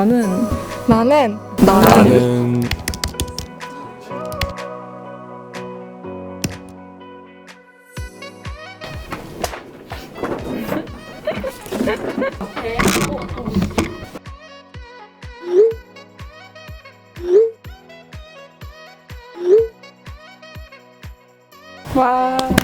나는 나는 나는 나는 와.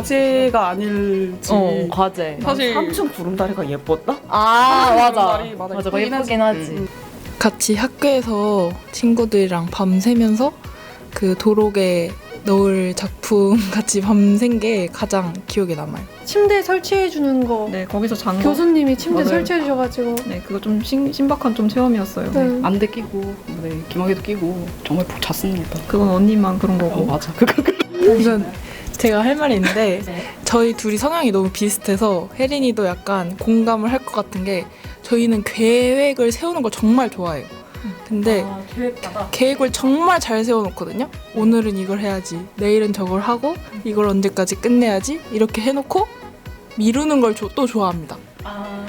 과제가 아닐지. 어 과제. 사실 삼촌 구름다리가 예뻤다? 아 맞아. 구름다리 맞아, 맞아 그거 예쁘긴 예쁘긴 하지. 하지. 음. 같이 학교에서 친구들이랑 밤새면서 그 도록에 넣을 작품 같이 밤샌 게 가장 기억에 남아요. 침대 설치해 주는 거 네, 거기서 잔 거. 교수님이 침대 맞아요. 설치해 주셔가지고 네, 그거 좀 신, 신박한 좀 체험이었어요. 네. 안대 끼고, 네, 기막에도 끼고 정말 푹 잤습니다. 그건 언니만 그런 거고. 어, 맞아. 그거 우선 제가 할 말이 있는데 저희 둘이 성향이 너무 비슷해서 혜린이도 약간 공감을 할 것 같은 게 저희는 계획을 세우는 걸 정말 좋아해요. 근데 아, 계획가다. 계획을 정말 잘 세워놓거든요. 오늘은 이걸 해야지, 내일은 저걸 하고 이걸 언제까지 끝내야지 이렇게 해놓고 미루는 걸 또 좋아합니다. 아.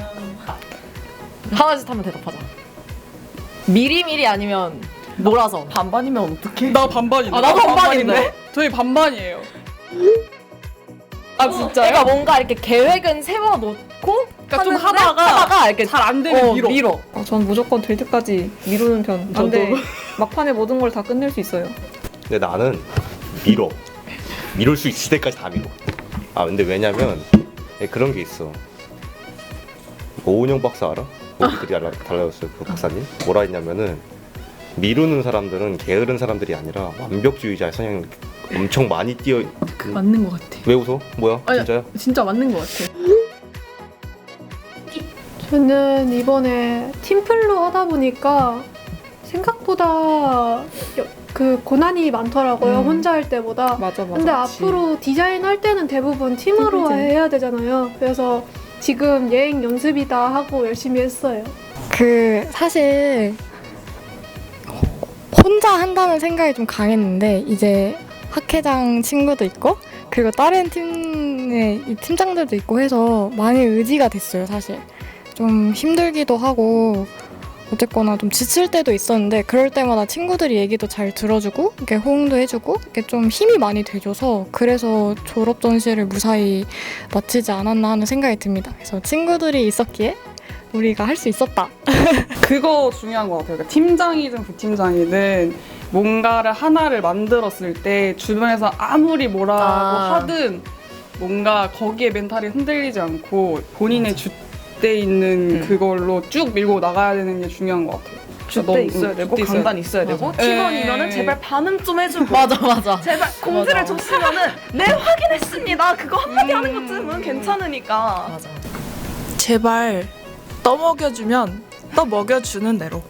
하나씩 하면 대답하자. 미리 미리 아니면 몰아서. 반반이면 어떡해? 나 반반인데. 아, 나도 반반인데? 저희 반반이에요. 아, 진짜요? 그러니까 뭔가 이렇게 계획은 세워놓고 그러니까 좀 하는데 하다가 하다가 이렇게 잘 안 되면 어, 밀어. 밀어. 어, 전 무조건 될 때까지 미루는 편. 저도. 근데 막판에 모든 걸 다 끝낼 수 있어요. 근데 나는 밀어. 미룰 수 있을 때까지 다 밀어. 아 근데 왜냐면 예, 그런 게 있어. 오은영 박사 알아? 거기들이 달라, 달라졌어요 그 박사님. 뭐라 했냐면은 미루는 사람들은 게으른 사람들이 아니라 완벽주의자의 성향 엄청 많이 띄어. 그, 맞는 것 같아. 왜 웃어? 뭐야? 아니, 진짜야? 진짜 맞는 것 같아. 저는 이번에 팀플로 하다 보니까 생각보다 여- 그 고난이 많더라고요 음. 혼자 할 때보다 맞아, 맞아. 근데 앞으로 디자인 할 때는 대부분 팀으로 팀이지. 해야 되잖아요 그래서 지금 예행 연습이다 하고 열심히 했어요 그 사실 혼자 한다는 생각이 좀 강했는데 이제 학회장 친구도 있고 그리고 다른 팀의 이 팀장들도 있고 해서 많이 의지가 됐어요 사실 좀 힘들기도 하고 어쨌거나 좀 지칠 때도 있었는데 그럴 때마다 친구들이 얘기도 잘 들어주고 이렇게 호응도 해주고 이렇게 좀 힘이 많이 돼줘서 그래서 졸업 전시를 무사히 마치지 않았나 하는 생각이 듭니다. 그래서 친구들이 있었기에 우리가 할 수 있었다. 그거 중요한 것 같아요. 그러니까 팀장이든 부팀장이든 뭔가를 하나를 만들었을 때 주변에서 아무리 뭐라고 아. 하든 뭔가 거기에 멘탈이 흔들리지 않고 본인의 줏대 있는 음. 그걸로 쭉 밀고 나가야 되는 게 중요한 것 같아요. 줏대 너무- 있어야 되고 줏대 강단 있어야 되고 맞아. 팀원이면은 에. 제발 반응 좀 해주고 맞아 맞아. 제발 공지를 맞아. 줬으면은 네 확인했습니다 그거 한마디 음. 하는 것쯤은 괜찮으니까 맞아. 제발 떠먹여주면 떠먹여주는 대로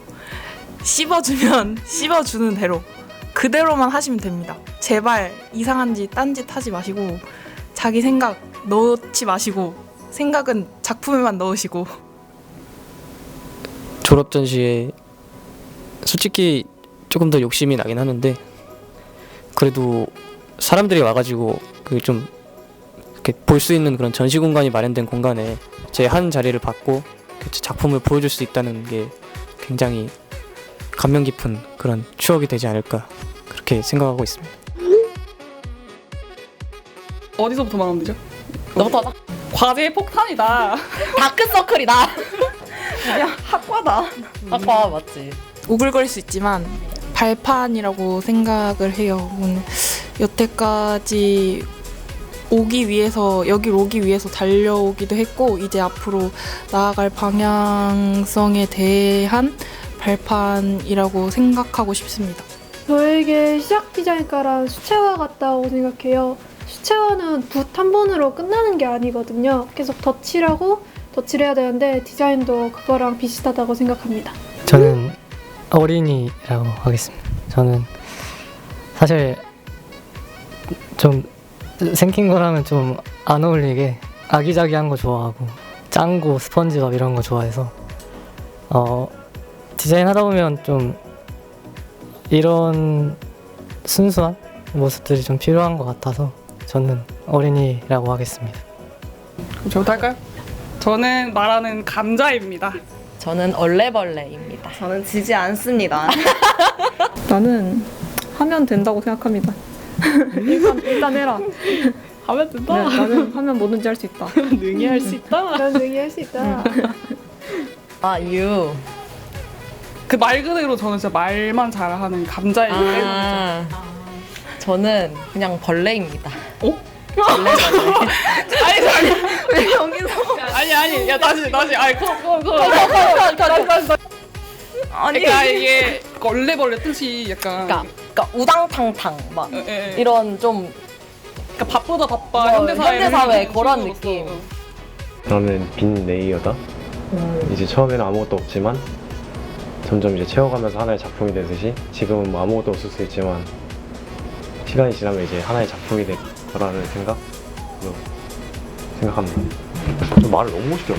씹어주면 씹어주는 대로 그대로만 하시면 됩니다. 제발 이상한 짓, 딴짓 하지 마시고 자기 생각 넣지 마시고 생각은 작품에만 넣으시고 졸업 전시에 솔직히 조금 더 욕심이 나긴 하는데 그래도 사람들이 와가지고 그 좀 이렇게 볼 수 있는 그런 전시 공간이 마련된 공간에 제 한 자리를 받고 그 작품을 보여줄 수 있다는 게 굉장히 감명 깊은 그런 추억이 되지 않을까 그렇게 생각하고 있습니다. 어디서부터 말하면 되죠? 너부터 하자. 과제의 폭탄이다. 다크서클이다. 그냥 학과다 아까 맞지. 오글거릴 수 있지만 발판이라고 생각을 해요. 오늘 여태까지 오기 위해서 여길 오기 위해서 달려오기도 했고 이제 앞으로 나아갈 방향성에 대한 발판이라고 생각하고 싶습니다. 저에게 시작 디자인과란 수채화 같다고 생각해요. 수채화는 붓 한 번으로 끝나는 게 아니거든요. 계속 덧칠하고 덧칠해야 되는데 디자인도 그거랑 비슷하다고 생각합니다. 저는 어린이라고 하겠습니다. 저는 사실 좀 생긴 거랑은 좀 안 어울리게 아기자기한 거 좋아하고 짱구, 스펀지밥 이런 거 좋아해서 어 디자인 하다 보면 좀 이런 순수한 모습들이 좀 필요한 것 같아서 저는 어린이라고 하겠습니다. 저부터 할까요? 저는 말하는 감자입니다. 저는 얼레벌레입니다. 저는 지지 않습니다. 나는 하면 된다고 생각합니다. 일단 일단 해라. 하면 된다. 네, 나는 하면 뭐든지 할 수 있다. 능히 할 수 있다. 난 능히 할 수 있다. 아, 유. 그 말 그대로 저는 진짜 말만 잘하는 감자이기 때문에. 아, 저는 그냥 벌레입니다. 어? 벌레 벌레. 아니 아니 왜 여기서 아니 아니 야 다시 다시 아니 그러니까 이게 걸레벌레 뜻이 약간 그러니까, 그러니까 우당탕탕 막 예, 예. 이런 좀 그러니까 바쁘다 바빠 어, 현대사회 현대사회 그런 느낌. 나는 빈 레이어다. 이제 처음에는 아무것도 없지만 점점 이제 채워가면서 하나의 작품이 되듯이 지금은 뭐 아무것도 없을 수 있지만 시간이 지나면 이제 하나의 작품이 될 거라는 생각으로 생각합니다. 좀 말을 너무 시켜.